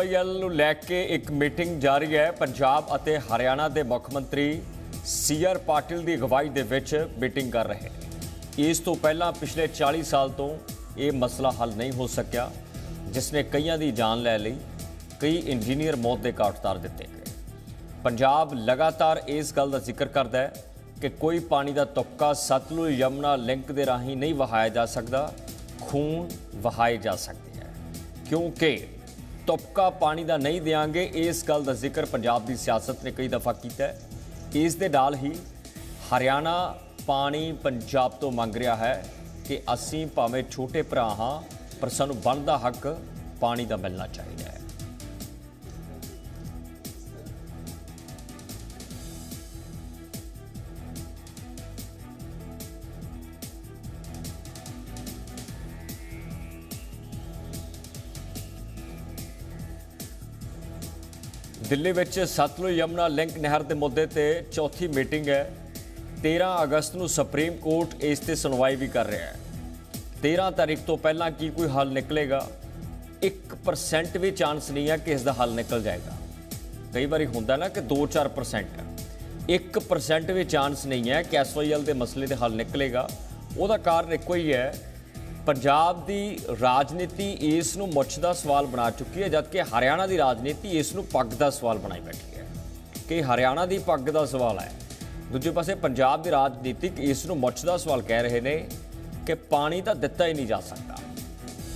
ਆਈਐਲ ਨੂੰ ਲੈ ਕੇ ਇੱਕ ਮੀਟਿੰਗ ਜਾਰੀ ਹੈ। ਪੰਜਾਬ ਅਤੇ ਹਰਿਆਣਾ ਦੇ ਮੁੱਖ ਮੰਤਰੀ ਸੀਆਰ ਪਾਟਿਲ ਦੀ ਅਗਵਾਈ ਦੇ ਵਿੱਚ ਮੀਟਿੰਗ ਕਰ ਰਹੇ ਨੇ। ਇਸ ਤੋਂ ਪਹਿਲਾਂ ਪਿਛਲੇ 40 ਸਾਲ ਤੋਂ ਇਹ ਮਸਲਾ ਹੱਲ ਨਹੀਂ ਹੋ ਸਕਿਆ, ਜਿਸ ਨੇ ਕਈਆਂ ਦੀ ਜਾਨ ਲੈ ਲਈ, ਕਈ ਇੰਜੀਨੀਅਰ ਮੌਤ ਦੇ ਘਾਟ ਉਤਾਰ ਦਿੱਤੇ ਗਏ। ਪੰਜਾਬ ਲਗਾਤਾਰ ਇਸ ਗੱਲ ਦਾ ਜ਼ਿਕਰ ਕਰਦਾ ਹੈ ਕਿ ਕੋਈ ਪਾਣੀ ਦਾ ਤੁਪਕਾ ਸਤਲੁਜ ਯਮਨਾ ਲਿੰਕ ਦੇ ਰਾਹੀਂ ਨਹੀਂ ਵਹਾਇਆ ਜਾ ਸਕਦਾ, ਖੂਨ ਵਹਾਏ ਜਾ ਸਕਦੇ ਹੈ। ਕਿਉਂਕਿ ਤੁਪਕਾ ਪਾਣੀ ਦਾ ਨਹੀਂ ਦੇਾਂਗੇ ਇਸ ਗੱਲ ਦਾ ਜ਼ਿਕਰ ਪੰਜਾਬ ਦੀ ਸਿਆਸਤ ਨੇ ਕਈ ਦਫਾ ਕੀਤਾ ਹੈ। ਇਸ ਦੇ ਨਾਲ ਹੀ ਹਰਿਆਣਾ ਪਾਣੀ ਪੰਜਾਬ ਤੋਂ ਮੰਗ ਰਿਹਾ ਹੈ ਕਿ ਅਸੀਂ ਭਾਵੇਂ ਛੋਟੇ ਭਰਾ ਹਾਂ, ਪਰ ਸਾਨੂੰ ਬਣਦਾ ਹੱਕ ਪਾਣੀ ਦਾ ਮਿਲਣਾ ਚਾਹੀਦਾ ਹੈ। ਦਿੱਲੀ ਵਿੱਚ ਸਤਲੁਜ ਯਮਨਾ ਲਿੰਕ ਨਹਿਰ ਦੇ ਮੁੱਦੇ ਤੇ ਚੌਥੀ ਮੀਟਿੰਗ ਹੈ। 13 ਅਗਸਤ ਨੂੰ ਸੁਪਰੀਮ ਕੋਰਟ ਇਸ ਤੇ ਸੁਣਵਾਈ ਵੀ ਕਰ ਰਿਹਾ ਹੈ। 13 ਤਾਰੀਖ ਤੋਂ ਪਹਿਲਾਂ ਕੀ ਕੋਈ ਹੱਲ ਨਿਕਲੇਗਾ? 1% ਵੀ ਚਾਂਸ ਨਹੀਂ ਹੈ ਕਿ ਇਸ ਦਾ ਹੱਲ ਨਿਕਲ ਜਾਏਗਾ। ਕਈ ਵਾਰੀ ਹੁੰਦਾ ਨਾ ਕਿ 2-4% 1% ਵੀ ਚਾਂਸ ਨਹੀਂ ਹੈ ਕਿ ਐਸਵਾਈਐਲ ਦੇ ਮਸਲੇ ਦੇ ਹੱਲ ਨਿਕਲੇਗਾ। ਉਹਦਾ ਕਾਰਨ ਇੱਕੋ ਹੀ ਹੈ ਪੰਜਾਬ ਦੀ ਰਾਜਨੀਤੀ ਇਸ ਨੂੰ ਮੁੱਛ ਦਾ ਸਵਾਲ ਬਣਾ ਚੁੱਕੀ ਹੈ, ਜਦਕਿ ਹਰਿਆਣਾ ਦੀ ਰਾਜਨੀਤੀ ਇਸ ਨੂੰ ਪੱਗ ਦਾ ਸਵਾਲ ਬਣਾਈ ਬੈਠੀ ਹੈ। ਕਿ ਹਰਿਆਣਾ ਦੀ ਪੱਗ ਦਾ ਸਵਾਲ ਹੈ। ਦੂਜੇ ਪਾਸੇ ਪੰਜਾਬ ਦੀ ਰਾਜਨੀਤਿਕ ਇਸ ਨੂੰ ਮੁੱਛ ਦਾ ਸਵਾਲ ਕਹਿ ਰਹੇ ਨੇ ਕਿ ਪਾਣੀ ਤਾਂ ਦਿੱਤਾ ਹੀ ਨਹੀਂ ਜਾ ਸਕਦਾ।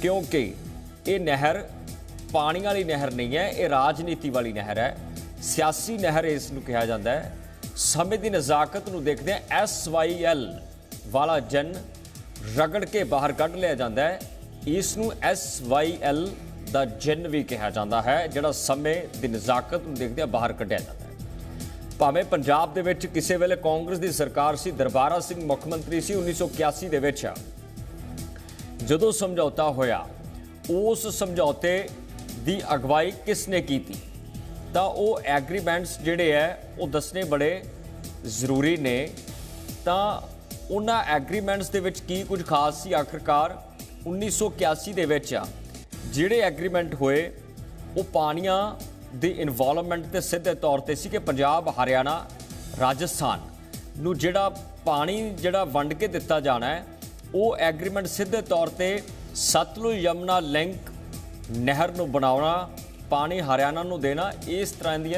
ਕਿਉਂਕਿ ਇਹ ਨਹਿਰ ਪਾਣੀ ਵਾਲੀ ਨਹਿਰ ਨਹੀਂ ਹੈ, ਇਹ ਰਾਜਨੀਤੀ ਵਾਲੀ ਨਹਿਰ ਹੈ। ਸਿਆਸੀ ਨਹਿਰ ਇਸ ਨੂੰ ਕਿਹਾ ਜਾਂਦਾ ਹੈ। ਸਮੇਂ ਦੀ ਨਜ਼ਾਕਤ ਨੂੰ ਦੇਖਦੇ ਵਾਈ ਐਸਵਾਈਐਲ ਵਾਲਾ ਜਨ ਰਗੜ ਕੇ ਬਾਹਰ ਕੱਢ ਲਿਆ ਜਾਂਦਾ ਹੈ। ਇਸ ਨੂੰ ਐਸਵਾਈਐਲ ਦਾ ਜਿੰਨ ਵੀ ਕਿਹਾ ਜਾਂਦਾ ਹੈ, ਜਿਹੜਾ ਸਮੇਂ ਦੀ ਨਜ਼ਾਕਤ ਨੂੰ ਦੇਖਦੇ ਆ ਬਾਹਰ ਕੱਢਿਆ ਜਾਂਦਾ ਹੈ। ਭਾਵੇਂ ਪੰਜਾਬ ਦੇ ਵਿੱਚ ਕਿਸੇ ਵੇਲੇ ਕਾਂਗਰਸ ਦੀ ਸਰਕਾਰ ਸੀ, ਦਰਬਾਰਾ ਸਿੰਘ ਮੁੱਖ ਮੰਤਰੀ ਸੀ 1981 ਦੇ ਵਿੱਚ। ਜਦੋਂ ਸਮਝੌਤਾ ਹੋਇਆ, ਉਸ ਸਮਝੌਤੇ ਦੀ ਅਗਵਾਈ ਕਿਸ ਨੇ ਕੀਤੀ? ਤਾਂ ਉਹ ਐਗਰੀਮੈਂਟਸ ਜਿਹੜੇ ਐ ਉਹ ਦੱਸਣੇ ਬੜੇ ਜ਼ਰੂਰੀ ਨੇ। ਤਾਂ ਉਹਨਾਂ ਐਗਰੀਮੈਂਟਸ ਦੇ ਵਿੱਚ ਕੀ ਕੁਝ ਖਾਸ ਸੀ ਆਖਰਕਾਰ? 1981 ਦੇ ਵਿੱਚ ਜਿਹੜੇ ਐਗਰੀਮੈਂਟ ਹੋਏ, ਉਹ ਪਾਣੀਆਂ ਦੀ ਇਨਵੋਲਵਮੈਂਟ ਤੇ ਸਿੱਧੇ ਤੌਰ ਤੇ ਸੀ ਕਿ ਪੰਜਾਬ, ਹਰਿਆਣਾ, ਰਾਜਸਥਾਨ ਨੂੰ ਜਿਹੜਾ ਪਾਣੀ ਜਿਹੜਾ ਵੰਡ ਕੇ ਦਿੱਤਾ ਜਾਣਾ ਹੈ, ਉਹ ਐਗਰੀਮੈਂਟ ਸਿੱਧੇ ਤੌਰ ਤੇ ਸਤਲੁਜ ਯਮਨਾ ਲਿੰਕ ਨਹਿਰ ਨੂੰ ਬਣਾਉਣਾ, ਪਾਣੀ ਹਰਿਆਣਾ ਨੂੰ ਦੇਣਾ, ਇਸ ਤਰ੍ਹਾਂ ਦੀਆਂ